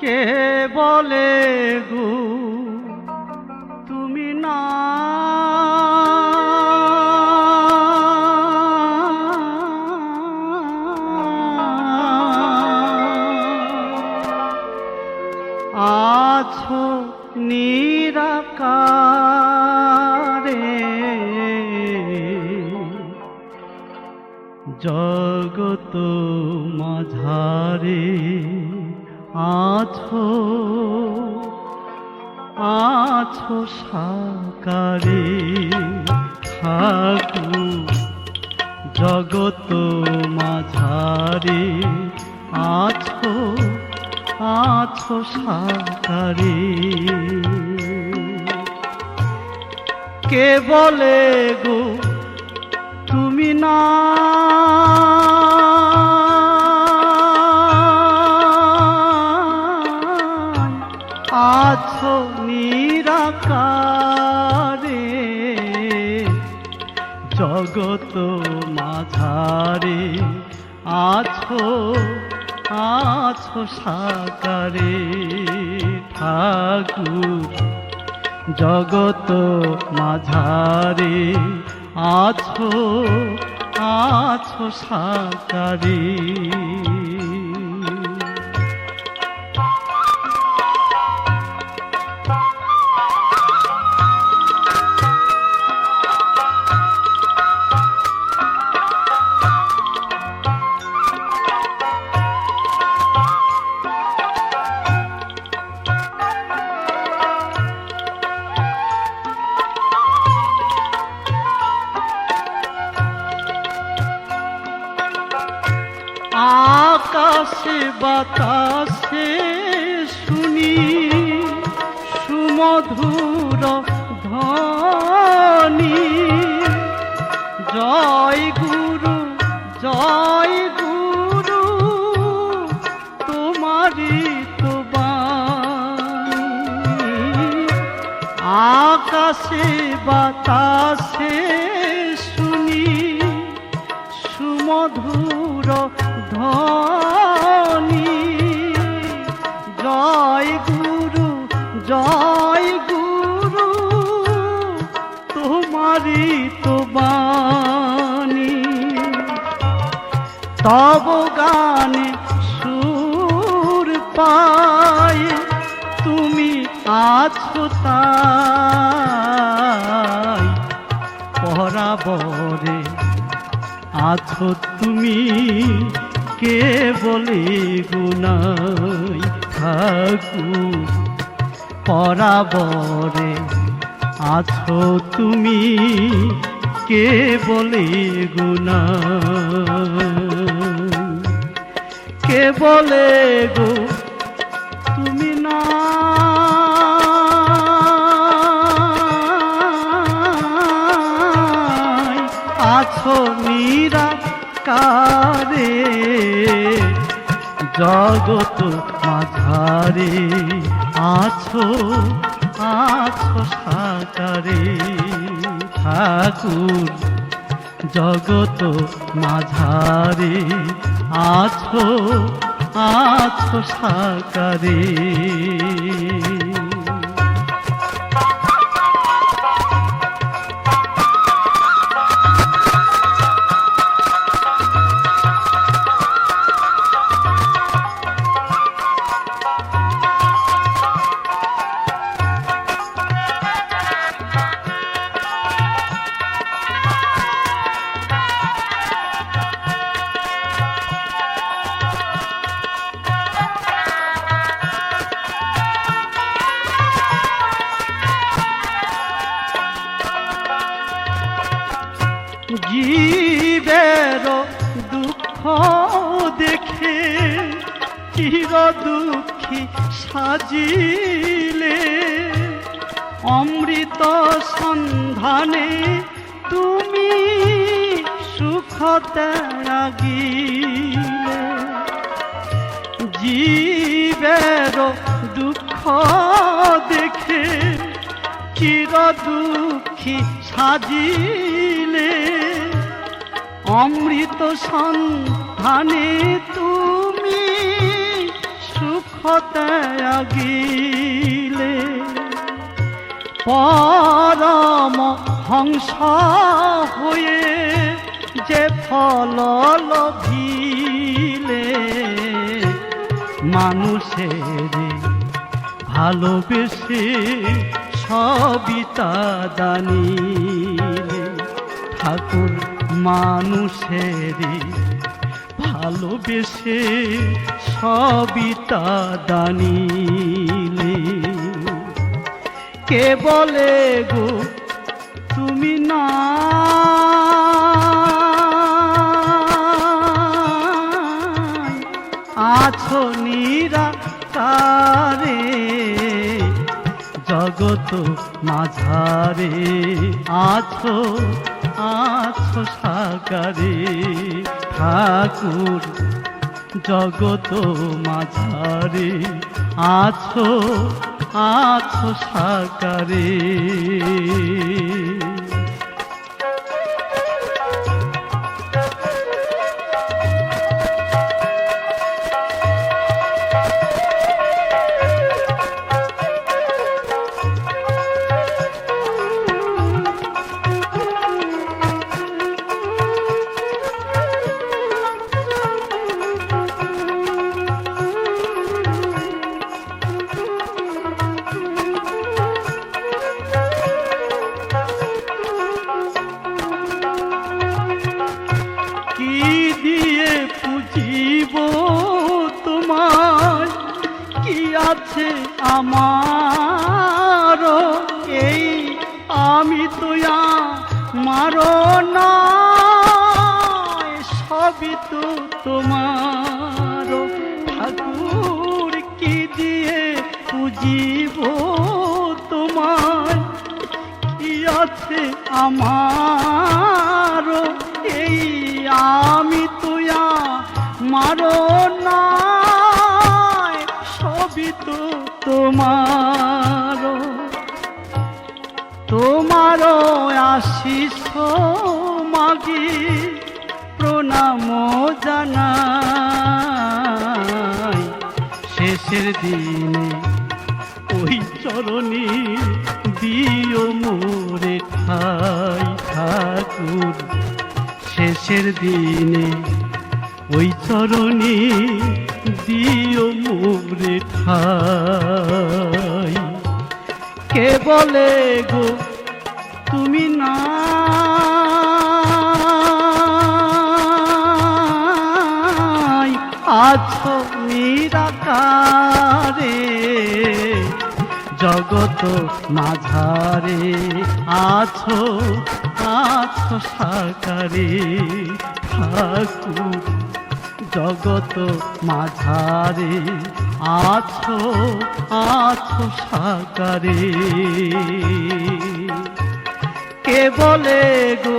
কে বলে গো? তুমি না। আছো নিরাকারে। জগত মাঝারে। আছো আছো সাকারে ঠাকুর জগত মাঝারে আছো আছো সাকারে কে বলে গো তুমি না মাঝারে আছো আছো সাকারে ঠাকুর। জগত মাঝারে আছো আছো সাকারে সুমধুর ধ্বনি। জয় গুরু জয় গুরু তোমারি তো আকাশে বাতাসে শুনি সুমধুর ধ্বনি। জয় জয় গুরু তোমারি তো তব গানে সুর পায়, তুমি আছো তাই। পরাবরে আছো তুমি কে বলে গুনাই ঠাকুর। পরাবরে আছো তুমি? কে বলে গুনা কে বলে গো তুমি না? আছো মীরা কারে জগত মাঝারে আছো আছো সাকারে ঠাকুর জগত মাঝারে আছো আছো সাকারে জীবের দুঃখ দেখে চির দুঃখী সাজিলে। অমৃত সন্ধানে তুমি সুখ ত্যাগিলে। জীবের দুঃখ দেখে চির দুঃখী সাজিলে। অমৃত সন্ধানে তুমি সুখ ত্যাগিলে পরম হংস হয়ে যে ফল লভিলে। মানুষের ভালোবেসে সবিতা দানিলে। ঠাকুর মানুষের ভালোবেসে সবিতা দানিলে। কে বলে গো তুমি না? আছো নিরাকারে জগত মাঝারে আছো আছো সাকারে ঠাকুর জগত মাঝারে আছো আছো সাকারে দিয়ে পুজিব তোমার কি আছে আমার? এই আমি তো মারো না। সবই তো তোমার। ঠাকুর, কি দিয়ে পুজিব তোমার কি আছে আমার? সবই তো তোমার তোমার আশিস মাগি প্রণাম জানাই। শেষের দিনে ওই চরণে দিও মোরে ঠাই ঠাকুর। শেষের দিনে ওই চরণে দিও মোরে ঠাই কে বলে গো তুমি না? আছো নিরাকারে, জগত মাঝারে আছো আছো সাকারে জগত মাঝারে আছো আছো সাকারে কে বলে গো